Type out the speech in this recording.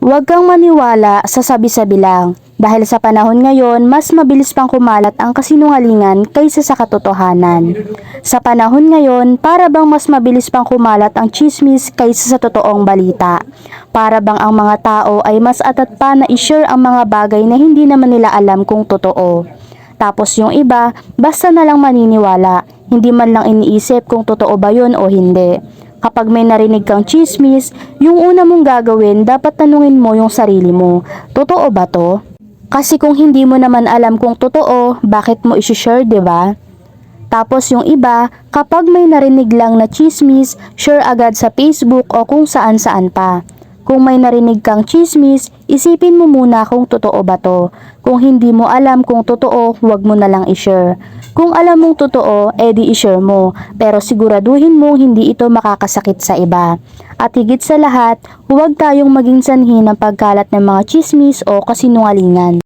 Huwag kang maniwala sa sabi-sabi lang. Dahil sa panahon ngayon, mas mabilis pang kumalat ang kasinungalingan kaysa sa katotohanan. Sa panahon ngayon, para bang mas mabilis pang kumalat ang chismis kaysa sa totoong balita. Para bang ang mga tao ay mas atat pa na i-share ang mga bagay na hindi naman nila alam kung totoo. Tapos yung iba, basta na lang maniniwala, hindi man lang iniisip kung totoo ba yun o hindi. Kapag may narinig kang chismis, yung una mong gagawin, dapat tanungin mo yung sarili mo, totoo ba to? Kasi kung hindi mo naman alam kung totoo, bakit mo isi-share, 'di ba? Tapos yung iba, kapag may narinig lang na chismis, share agad sa Facebook o kung saan-saan pa. Kung may narinig kang chismis, isipin mo muna kung totoo ba to. Kung hindi mo alam kung totoo, huwag mo na lang i-share. Kung alam mong totoo, edi i-share mo. Pero siguraduhin mo hindi ito makakasakit sa iba. At higit sa lahat, huwag tayong maging sanhi ng pagkalat ng mga chismis o kasinungalingan.